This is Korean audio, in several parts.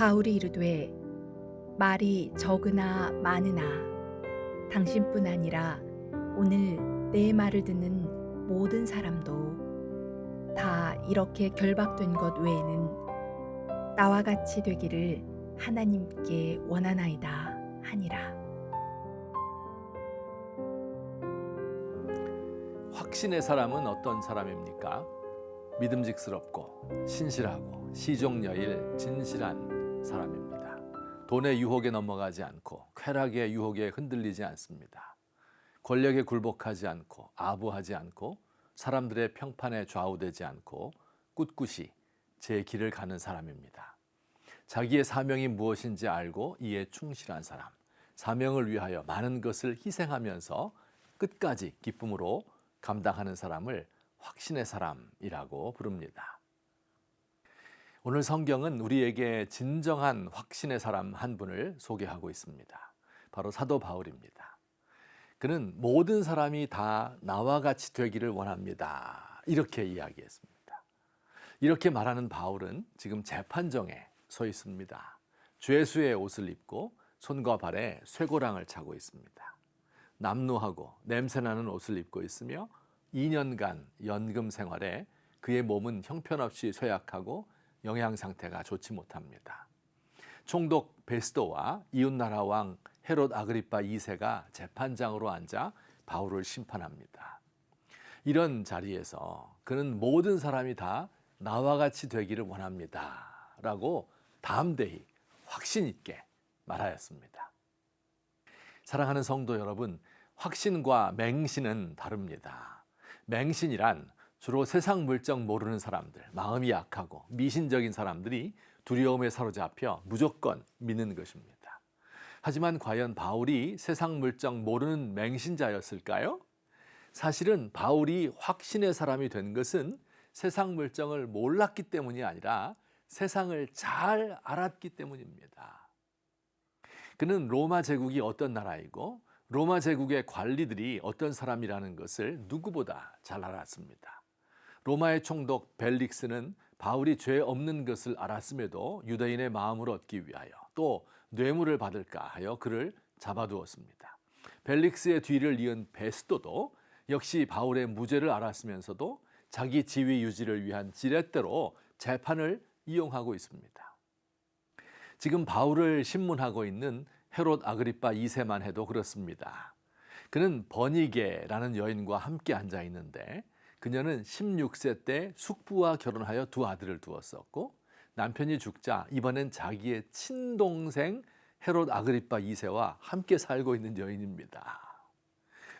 바울이 이르되 말이 적으나 많으나 당신뿐 아니라 오늘 내 말을 듣는 모든 사람도 다 이렇게 결박된 것 외에는 나와 같이 되기를 하나님께 원하나이다 하니라. 확신의 사람은 어떤 사람입니까? 믿음직스럽고 신실하고 시종여일 진실한 사람입니다. 돈의 유혹에 넘어가지 않고 쾌락의 유혹에 흔들리지 않습니다. 권력에 굴복하지 않고 아부하지 않고 사람들의 평판에 좌우되지 않고 꿋꿋이 제 길을 가는 사람입니다. 자기의 사명이 무엇인지 알고 이에 충실한 사람, 사명을 위하여 많은 것을 희생하면서 끝까지 기쁨으로 감당하는 사람을 확신의 사람이라고 부릅니다. 오늘 성경은 우리에게 진정한 확신의 사람 한 분을 소개하고 있습니다. 바로 사도 바울입니다. 그는 모든 사람이 다 나와 같이 되기를 원합니다. 이렇게 이야기했습니다. 이렇게 말하는 바울은 지금 재판정에 서 있습니다. 죄수의 옷을 입고 손과 발에 쇠고랑을 차고 있습니다. 남루하고 냄새나는 옷을 입고 있으며 2년간 연금 생활에 그의 몸은 형편없이 쇠약하고 영양 상태가 좋지 못합니다. 총독 베스도와 이웃나라 왕 헤롯 아그리파 2세가 재판장으로 앉아 바울을 심판합니다. 이런 자리에서 그는 모든 사람이 다 나와 같이 되기를 원합니다. 라고 담대히 확신 있게 말하였습니다. 사랑하는 성도 여러분, 확신과 맹신은 다릅니다. 맹신이란 주로 세상 물정 모르는 사람들, 마음이 약하고 미신적인 사람들이 두려움에 사로잡혀 무조건 믿는 것입니다. 하지만 과연 바울이 세상 물정 모르는 맹신자였을까요? 사실은 바울이 확신의 사람이 된 것은 세상 물정을 몰랐기 때문이 아니라 세상을 잘 알았기 때문입니다. 그는 로마 제국이 어떤 나라이고 로마 제국의 관리들이 어떤 사람이라는 것을 누구보다 잘 알았습니다. 로마의 총독 벨릭스는 바울이 죄 없는 것을 알았음에도 유대인의 마음을 얻기 위하여 또 뇌물을 받을까 하여 그를 잡아두었습니다. 벨릭스의 뒤를 이은 베스도도 역시 바울의 무죄를 알았으면서도 자기 지위 유지를 위한 지렛대로 재판을 이용하고 있습니다. 지금 바울을 신문하고 있는 헤롯 아그리파 2세만 해도 그렇습니다. 그는 버니게라는 여인과 함께 앉아 있는데 그녀는 16세 때 숙부와 결혼하여 두 아들을 두었었고 남편이 죽자 이번엔 자기의 친동생 헤롯 아그리파 2세와 함께 살고 있는 여인입니다.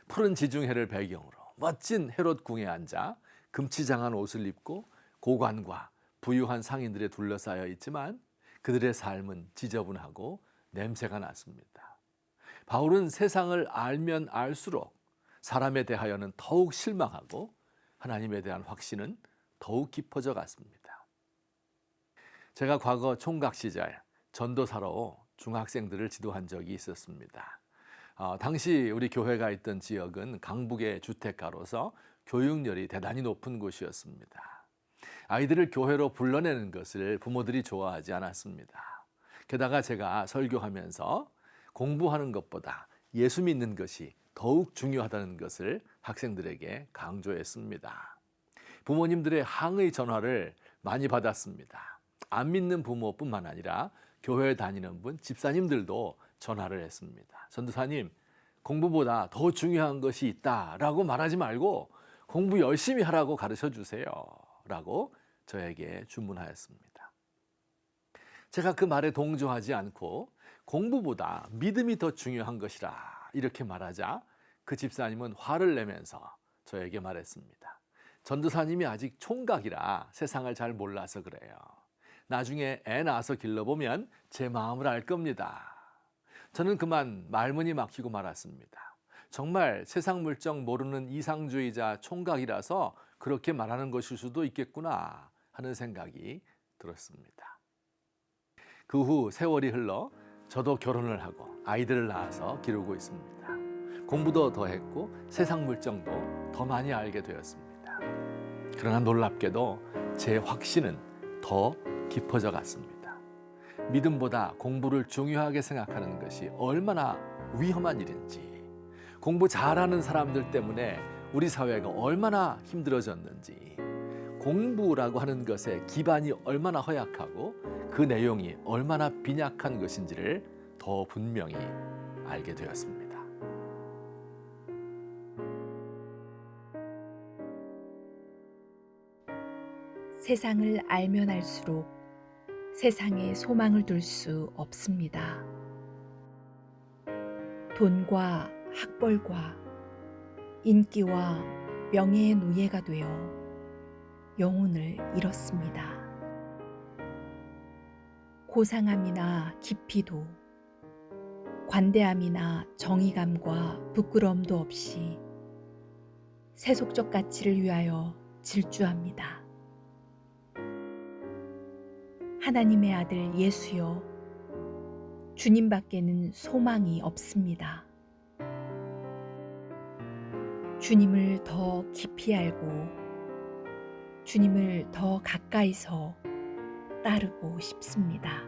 푸른 지중해를 배경으로 멋진 헤롯 궁에 앉아 금치장한 옷을 입고 고관과 부유한 상인들에 둘러싸여 있지만 그들의 삶은 지저분하고 냄새가 났습니다. 바울은 세상을 알면 알수록 사람에 대하여는 더욱 실망하고 하나님에 대한 확신은 더욱 깊어져 갔습니다. 제가 과거 총각 시절 전도사로 중학생들을 지도한 적이 있었습니다. 어, 당시 우리 교회가 있던 지역은 강북의 주택가로서 교육열이 대단히 높은 곳이었습니다. 아이들을 교회로 불러내는 것을 부모들이 좋아하지 않았습니다. 게다가 제가 설교하면서 공부하는 것보다 예수 믿는 것이 더욱 중요하다는 것을 학생들에게 강조했습니다. 부모님들의 항의 전화를 많이 받았습니다. 안 믿는 부모뿐만 아니라 교회 다니는 분, 집사님들도 전화를 했습니다. 전도사님, 공부보다 더 중요한 것이 있다 라고 말하지 말고 공부 열심히 하라고 가르쳐 주세요. 라고 저에게 주문하였습니다. 제가 그 말에 동조하지 않고 공부보다 믿음이 더 중요한 것이라 이렇게 말하자 그 집사님은 화를 내면서 저에게 말했습니다. 전도사님이 아직 총각이라 세상을 잘 몰라서 그래요. 나중에 애 낳아서 길러보면 제 마음을 알 겁니다. 저는 그만 말문이 막히고 말았습니다. 정말 세상 물정 모르는 이상주의자 총각이라서 그렇게 말하는 것일 수도 있겠구나 하는 생각이 들었습니다. 그 후 세월이 흘러 저도 결혼을 하고 아이들을 낳아서 기르고 있습니다. 공부도 더 했고 세상 물정도 더 많이 알게 되었습니다. 그러나 놀랍게도 제 확신은 더 깊어져 갔습니다. 믿음보다 공부를 중요하게 생각하는 것이 얼마나 위험한 일인지, 공부 잘하는 사람들 때문에 우리 사회가 얼마나 힘들어졌는지, 공부라고 하는 것의 기반이 얼마나 허약하고 그 내용이 얼마나 빈약한 것인지를 더 분명히 알게 되었습니다. 세상을 알면 알수록 세상에 소망을 둘 수 없습니다. 돈과 학벌과 인기와 명예의 노예가 되어 영혼을 잃었습니다. 고상함이나 깊이도 관대함이나 정의감과 부끄러움도 없이 세속적 가치를 위하여 질주합니다. 하나님의 아들 예수여, 주님 밖에는 소망이 없습니다. 주님을 더 깊이 알고 주님을 더 가까이서 따르고 싶습니다.